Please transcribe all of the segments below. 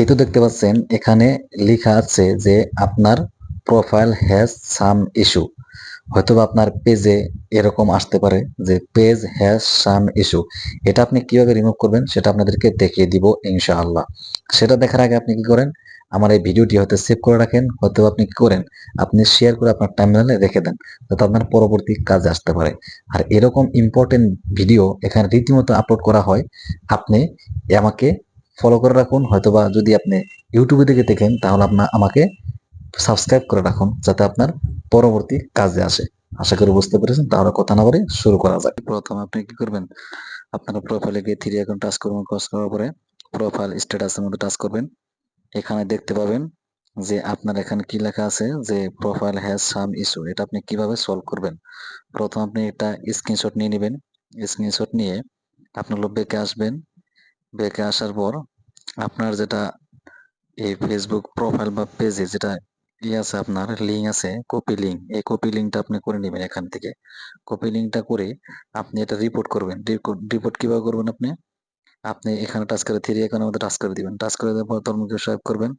এই তো দেখতে পাচ্ছেন, এখানে লেখা আছে যে আপনার প্রোফাইল হ্যাজ সাম ইস্যু হয়তোবা আপনার পেজে এরকম আসতে পারে যে পেজ হ্যাজ সাম ইস্যু এটা আপনি কীভাবে রিমুভ করবেন সেটা আপনাদেরকে দেখিয়ে দিব ইনশাআল্লাহ। সেটা দেখার আগে আপনি কি করেন? আমার এই ভিডিওটি হয়তো সেভ করে রাখেন হয়তো আপনি কি করেন? আপনি শেয়ার করে আপনার টাইমলাইনে রেখে দেন, যাতে আপনার পরবর্তী কাজে আসতে পারে। আর এরকম ইম্পর্টেন্ট ভিডিও এখানে রীতিমতো আপলোড করা হয়, আপনি আমাকে ফলো করে রাখুন, হয়তোবা যদি আপনি ইউটিউবে থেকে দেখেন, তাহলে আপনার আমাকে সাবস্ক্রাইব করে রাখুন, যাতে আপনার পরবর্তী কাজে আসে। আশা করি বুঝতে পেরেছেন, তাহলে কথা না বলে শুরু করা যাক। প্রথম আপনি কি করবেন? আপনার প্রোফাইলে গিয়ে থ্রি এখন টাচ করবেন ক্রস করার পরে প্রোফাইল স্ট্যাটাসের মধ্যে টাচ করবেন। এখানে দেখতে পাবেন যে আপনার এখানে কি লেখা আছে, যে প্রোফাইল হ্যাজ সাম ইস্যু এটা আপনি কীভাবে সলভ করবেন? প্রথম আপনি এটা স্ক্রিনশট নিয়ে নেবেন। স্ক্রিনশট নিয়ে আপনার হলো বেঁকে আসবেন। বেঁকে আসার পর আপনার যেটা এই ফেসবুক প্রোফাইল বা পেজে যেটা ইয়ে আছে আপনার লিঙ্ক আছে কপি লিঙ্ক এই কপি লিঙ্কটা আপনি করে নেবেন এখান থেকে। কপি লিঙ্কটা করে আপনি এটা রিপোর্ট করবেন। রিপোর্ট কীভাবে করবেন আপনি? আপনি এখানে টাচ করে থ্রি এখানে মধ্যে টাচ করে দিবেন। টাচ করে দেওয়ার পর তরমুখে সোয়াইপ করবেন।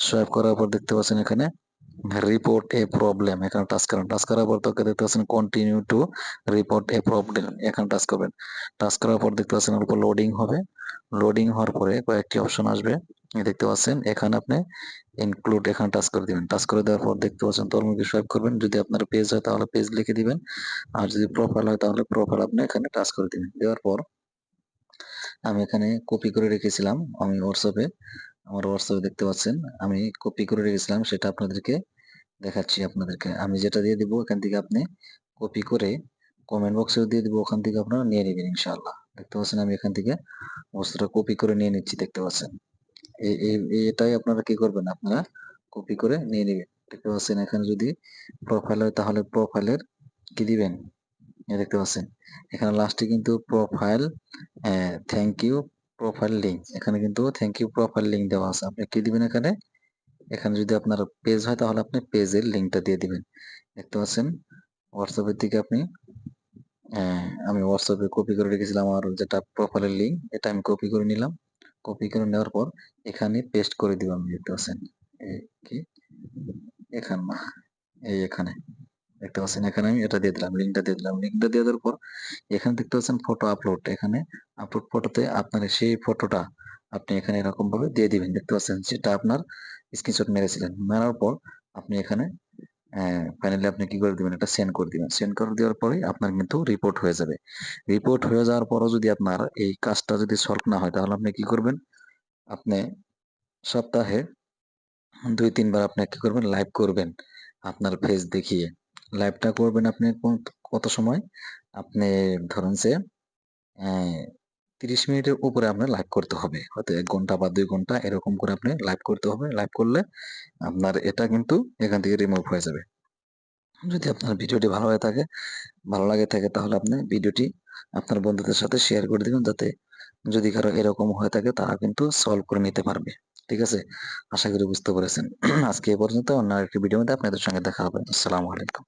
সোয়াইপ করার পর দেখতে পাচ্ছেন এখানে রিপোর্ট এ প্রবলেম এখানে টাচ করেন টাচ করার পর তোকে দেখতে পাচ্ছেন continue to report a problem এখানে টাচ করবেন। টাচ করার পর দেখতে পাচ্ছেন অল্প লোডিং হবে। লোডিং হওয়ার পরে কয়েকটি অপশন আসবে। দেখতে পাচ্ছেন, এখানে আপনি ইনক্লুড এখানে টাচ করে দিবেন। টাচ করে দেওয়ার পর দেখতে পাচ্ছেন তরমুখে সোয়াইপ করবেন? যদি আপনার পেজ হয় তাহলে পেজ লিখে দিবেন। আর যদি প্রোফাইল হয় তাহলে প্রোফাইল আপনি এখানে টাচ করে দিবেন। দেওয়ার পর আমি এখানে কপি করে রেখেছিলাম, আমি হোয়াটসঅ্যাপে আমার হোয়াটসঅ্যাপে দেখতে পাচ্ছেন, আমি কপি করে রেখেছিলাম, সেটা আপনাদেরকে দেখাচ্ছি আপনাদেরকে। আমি যেটা দিয়ে দিব, এখান থেকে আপনি কপি করে কমেন্ট বক্সেও দিয়ে দিব, ওখান থেকে আপনারা নিয়ে নেবেন ইনশাআল্লাহ। দেখতে পাচ্ছেন, আমি এখান থেকে বস্তুটা কপি করে নিয়ে নিচ্ছি, দেখতে পাচ্ছেন। এটাই আপনারা কি করবেন? আপনারা কপি করে নিয়ে নেবেন। দেখতে পাচ্ছেন, এখানে যদি প্রোফাইল হয়, তাহলে প্রোফাইলের কি দিবেন? দেখতে পাচ্ছেন। এখানে লাস্টে কিন্তু profile thank you profile link এখানে কিন্তু থ্যাংক ইউ প্রোফাইল লিঙ্ক দেওয়া আছে। আপনি কি দিবেন এখানে? এখানে যদি আপনার পেজ হয়, তাহলে আপনি পেজের লিঙ্কটা দিয়ে দিবেন। দেখতে পাচ্ছেন? হোয়াটসঅ্যাপের দিকে আপনি আমি হোয়াটসঅ্যাপে কপি করে রেখেছিলাম আমার যেটা প্রোফাইলের লিঙ্ক এটা আমি কপি করে নিলাম। কপি করে নেওয়ার পর এখানে পেস্ট করে দিব আমি দেখতে পাচ্ছেন? কি? এখান না, এই এখানে। দেখতে পাচ্ছেন এখানে আমি এটা দিয়ে দিলাম লিঙ্কটা দিয়ে দিলাম। লিঙ্কটা দিয়ে দেওয়ার পর এখানে দেখতে পাচ্ছেন ফটো আপলোড এখানে আপলোড ফটোতে আপনার সেই ফটোটা আপনি এখানে এরকম ভাবে দিয়ে দিবেন। দেখতে পাচ্ছেন সেটা আপনার স্ক্রিনশট মেরেছিলেন। মারার পর আপনি এখানে ফাইনালি আপনি কি করে দিবেন? এটা সেন্ড করে দিবেন। সেন্ড করে দেওয়ার পরে আপনার কিন্তু রিপোর্ট হয়ে যাবে। রিপোর্ট হয়ে যাওয়ার পরও যদি আপনার এই কাজটা যদি সলভ না হয়, তাহলে আপনি কি করবেন? আপনি সপ্তাহে দুই, তিনবার আপনি কি করবেন? লাইভ করবেন আপনার ফেস দেখিয়ে। লাইভটা করবেন আপনি কত সময়? আপনি ধরুন যে তিরিশ মিনিটের উপরে আপনার লাইভ করতে হবে। হয়তো এক ঘণ্টা বা দুই ঘণ্টা এরকম করে আপনি লাইভ করতে হবে। লাইভ করলে আপনার এটা কিন্তু এখান থেকে রিমুভ হয়ে যাবে। যদি আপনার ভিডিওটি ভালো হয়ে থাকে, ভালো লাগে থাকে, তাহলে আপনি ভিডিওটি আপনার বন্ধুদের সাথে শেয়ার করে দিবেন যাতে যদি কারও এরকম হয়ে থাকে, তারা কিন্তু সলভ করে নিতে পারবে। ঠিক আছে? আশা করি বুঝতে পেরেছেন। আজকে এ পর্যন্ত। অন্য আরেকটি ভিডিও মধ্যে আপনাদের সঙ্গে দেখা হবে। আসসালামু আলাইকুম।